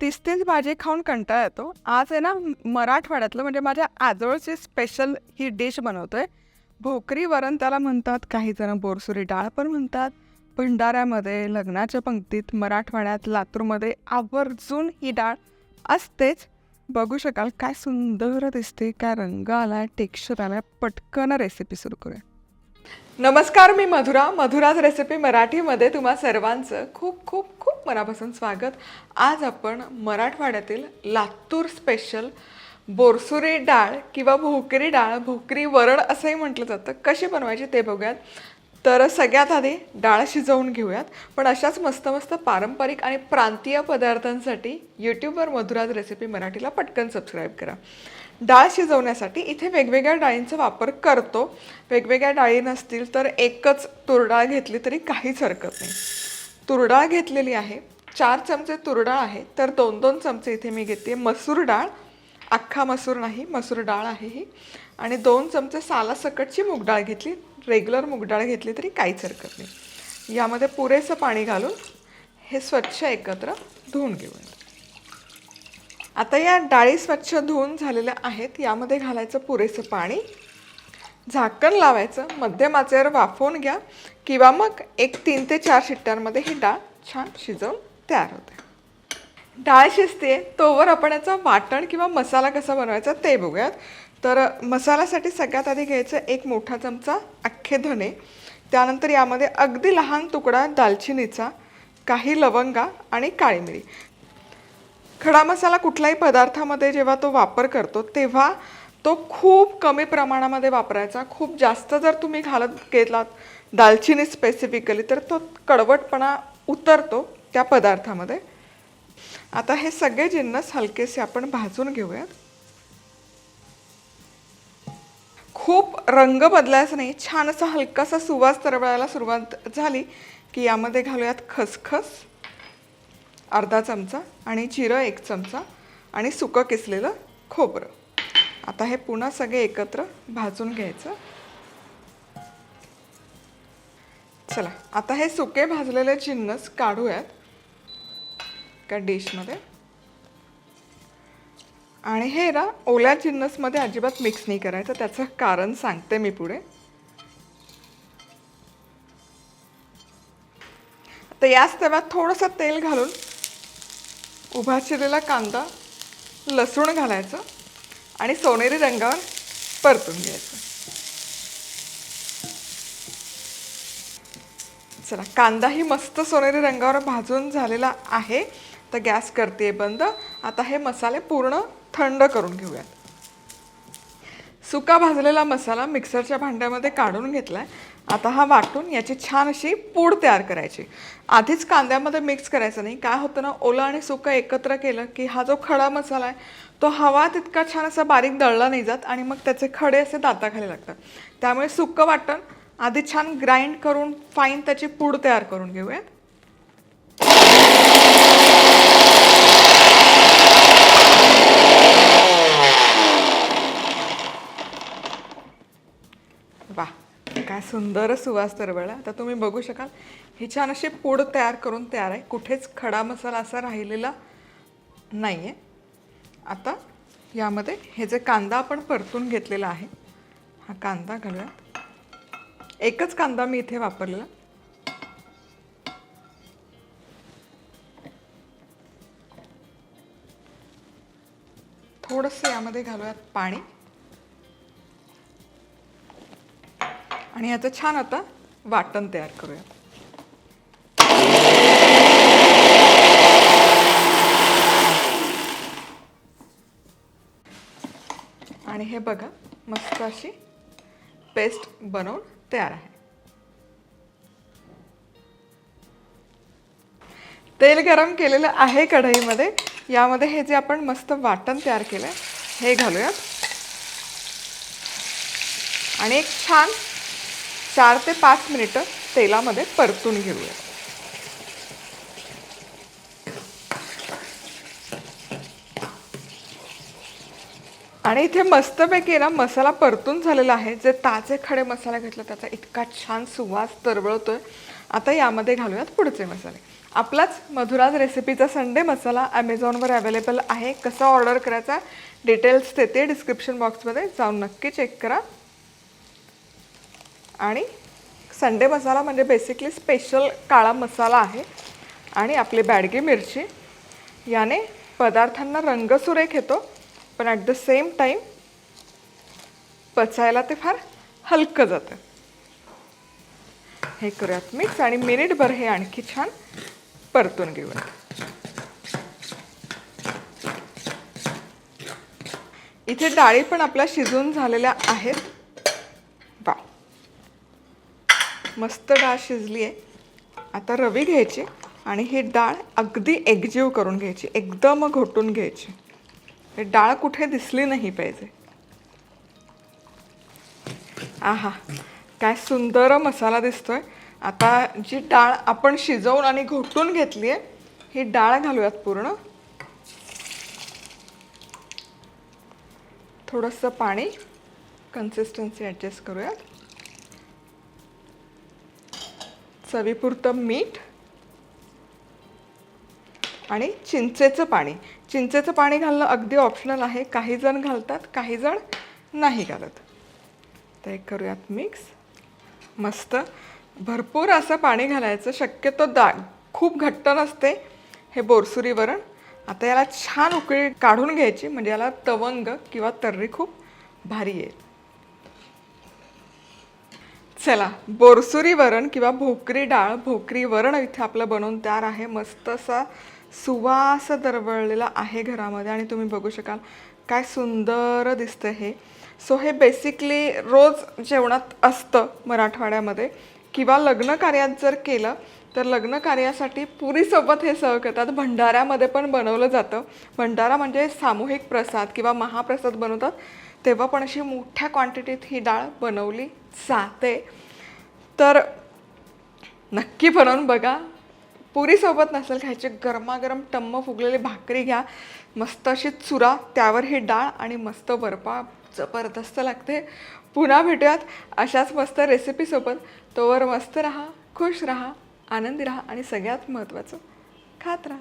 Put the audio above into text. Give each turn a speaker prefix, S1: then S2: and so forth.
S1: तीस तीस भाजी खाऊन कंटाळा येतो. आज आहे ना मराठवाड्यातलं म्हणजे माझ्या आजोळची स्पेशल ही डिश बनवतोय. भोकरी वरण त्याला म्हणतात काही जण बोरसुरी डाळ पण म्हणतात. भंडाऱ्यामध्ये लग्नाच्या पंक्तीत मराठवाड्यात लातूरमध्ये आवर्जून ही डाळ असतेच. बघू शकाल काय सुंदर दिसते काय रंग आला टेक्स्चर आला पटकन रेसिपी सुरू करूया. नमस्कार मी मधुरा. मधुराज रेसिपी मराठीमध्ये तुम्हा सर्वांचं खूप खूप खूप मनापासून स्वागत. आज आपण मराठवाड्यातील लातूर स्पेशल बोरसुरी डाळ किंवा भोकरी डाळ भोकरी वरण असंही म्हटलं जातं. कशी बनवायची ते बघूयात. तर सगळ्यात आधी डाळ शिजवून घेऊयात. पण अशाच मस्त मस्त पारंपरिक आणि प्रांतीय पदार्थांसाठी यूट्यूबवर मधुराज रेसिपी मराठीला पटकन सबस्क्राईब करा. डाळ शिजवण्यासाठी इथे वेगवेगळ्या डाळींचा वापर करतो. वेगवेगळ्या डाळी नसतील तर एकच तुरडाळ घेतली तरी काहीच हरकत नाही. तुरडाळ घेतलेली आहे. चार चमचे तुरडाळ आहे. तर दोन दोन चमचे इथे मी घेते. मसूर डाळ. अख्खा मसूर नाही मसूर डाळ आहे ही. आणि दोन चमचे सालासकटची मूगडाळ घेतली. रेग्युलर मूगडाळ घेतली तरी काहीच हरकत नाही. यामध्ये पुरेसं पाणी घालून हे स्वच्छ एकत्र धुवून घेऊया. आता या डाळी स्वच्छ धुवून झालेल्या आहेत. यामध्ये घालायचं पुरेसं पाणी. झाकण लावायचं. मध्यम आचेवर वाफवून घ्या. किंवा मग एक तीन ते चार शिट्ट्यांमध्ये ही डाळ छान शिजवून तयार होते. डाळ शिजते. तोवर आपण याचा वाटण किंवा मसाला कसा बनवायचा ते बघूयात. तर मसाल्यासाठी सगळ्यात आधी घ्यायचं एक मोठा चमचा अख्खे धने. त्यानंतर यामध्ये अगदी लहान तुकडा दालचिनीचा काही लवंगा आणि काळी मिरी. खडा मसाला कुठल्याही पदार्थामध्ये जेव्हा तो वापर करतो तेव्हा तो खूप कमी प्रमाणामध्ये वापरायचा. खूप जास्त जर तुम्ही घालत गेलात दालचिनी स्पेसिफिकली तर तो कडवटपणा उतरतो त्या पदार्थामध्ये. आता हे सगळे जिन्नस हलकेसे आपण भाजून घेऊयात. खूप रंग बदलायचा नाही छान असा हलकासा सुवास तरवळायला सुरुवात झाली की यामध्ये घालूयात खसखस. अर्धा चमचा आणि जिरं एक चमचा आणि सुकं किसलेलं खोबरं. आता हे पुन्हा सगळे एकत्र भाजून घ्यायचं. चला आता हे सुके भाजलेले जिन्नस काढूयात का डिशमध्ये. आणि हे ना ओल्या जिन्नसमध्ये अजिबात मिक्स नाही करायचं त्याचं कारण सांगते मी पुढे. तर याच तव्यात थोडंसं तेल घालून उभा चिरलेला कांदा लसूण घालायचं आणि सोनेरी रंगावर परतून घ्यायचं. चला कांदाही मस्त सोनेरी रंगावर भाजून झालेला आहे. तर गॅस करते बंद. आता हे मसाले पूर्ण थंड करून घेऊयात. सुका भाजलेला मसाला मिक्सरच्या भांड्यामध्ये काढून घेतला आहे आता हा वाटून याची छान अशी पूड तयार करायची. आधीच कांद्यामध्ये मिक्स करायचं नाही. काय होतं ना ओलं आणि सुकं एकत्र केलं की हा जो खडा मसाला आहे तो हवा तितका छान असा बारीक दळला नाही जात आणि मग त्याचे खडे असे दाताखाली लागतात. त्यामुळे सुकं वाटण आधी छान ग्राइंड करून फाईन त्याची पूड तयार करून घेऊयात वा काय सुंदर सुवास तरवळला आता तुम्ही बघू शकाल ही छान अशी पूड तयार करून तयार आहे. कुठेच खडा मसाला असा राहिलेला नाही आहे आता यामध्ये हे जे कांदा आपण परतून घेतलेला आहे हा कांदा घालूयात. एकच कांदा मी इथे वापरलेला. थोडंसं यामध्ये घालूयात पाणी. आणि याचं छान आता वाटण तयार करूया. आणि हे बघा मस्त अशी पेस्ट बनवून तयार आहे. तेल गरम केलेलं आहे कढईमध्ये. यामध्ये हे जे आपण मस्त वाटण तयार केलं हे घालूयात. आणि एक छान चार ते पाच मिनिटं तेलामध्ये परतून घेऊया. आणि इथे मस्तपैकी ना मसाला परतून झालेला आहे. जे ताजे खडे मसाला घेतला त्याचा इतका छान सुवास तरवळतोय आता यामध्ये घालूयात पुढचे मसाले. आपलाच मधुराज रेसिपीचा संडे मसाला ॲमेझॉनवर अवेलेबल आहे. कसा ऑर्डर करायचा डिटेल्स देते डिस्क्रिप्शन बॉक्समध्ये जाऊन नक्की चेक करा. आणि संडे मसाला म्हणजे बेसिकली स्पेशल काळा मसाला आहे. आणि आपली बॅडगी मिरची. याने पदार्थांना रंगसुरेख येतो पण ॲट द सेम टाईम पचायला ते फार हलकं जातं. हे करूयात मिक्स आणि मिनिटभर हे आणखी छान परतून घेऊया इथे डाळी पण आपल्या शिजून झालेल्या आहेत. मस्त डाळ शिजली आहे आता रवी घ्यायची आणि ही डाळ अगदी एकजीव करून घ्यायची एकदम घोटून घ्यायची. हे डाळ कुठे दिसली नाही पाहिजे. आहा काय सुंदर मसाला दिसतोय. आता जी डाळ आपण शिजवून आणि घोटून घेतली आहे ही डाळ घालूयात पूर्ण. थोडंसं पाणी कन्सिस्टन्सी ॲडजस्ट करूयात. चवीपुरतं मीठ आणि चिंचेचं पाणी. चिंचेचं पाणी घालणं अगदी ऑप्शनल आहे. काही जण घालतात काही जण नाही घालत. तर एक करूयात मिक्स मस्त. भरपूर असं पाणी घालायचं. शक्यतो दा खूप घट्ट नसते. हे बोरसुरी वरण आता याला छान उकळी काढून घ्यायची. म्हणजे याला तवंग किंवा तर्री खूप भारी येईल. चला बोरसुरी वरण किंवा भोकरी डाळ भोकरी वरण इथे आपलं बनवून तयार आहे. मस्त असा सुवास दरवळलेला आहे घरामध्ये आणि तुम्ही बघू शकाल काय सुंदर दिसतं हे. सो हे बेसिकली रोज जेवणात असतं मराठवाड्यामध्ये. किंवा लग्न कार्यात जर केलं तर लग्न कार्यासाठी पुरीसोबत हे सर्व करतात. भंडाऱ्यामध्ये पण बनवलं जातं. भंडारा म्हणजे सामूहिक प्रसाद किंवा महाप्रसाद बनवतात. तेव्हा पण अशी मोठ्या क्वांटिटीत ही डाळ बनवली जाते. तर नक्की बनवून बघा. पुरीसोबत नसेल खायची गरमागरम टम्म फुगलेली भाकरी घ्या. मस्त अशी चुरा त्यावर ही डाळ आणि मस्त बर्फा जबरदस्त लागते. पुन्हा भेटूयात अशाच मस्त रेसिपीसोबत तोवर मस्त राहा खुश राहा आनंदी राहा आणि सगळ्यात महत्त्वाचं खात राहा.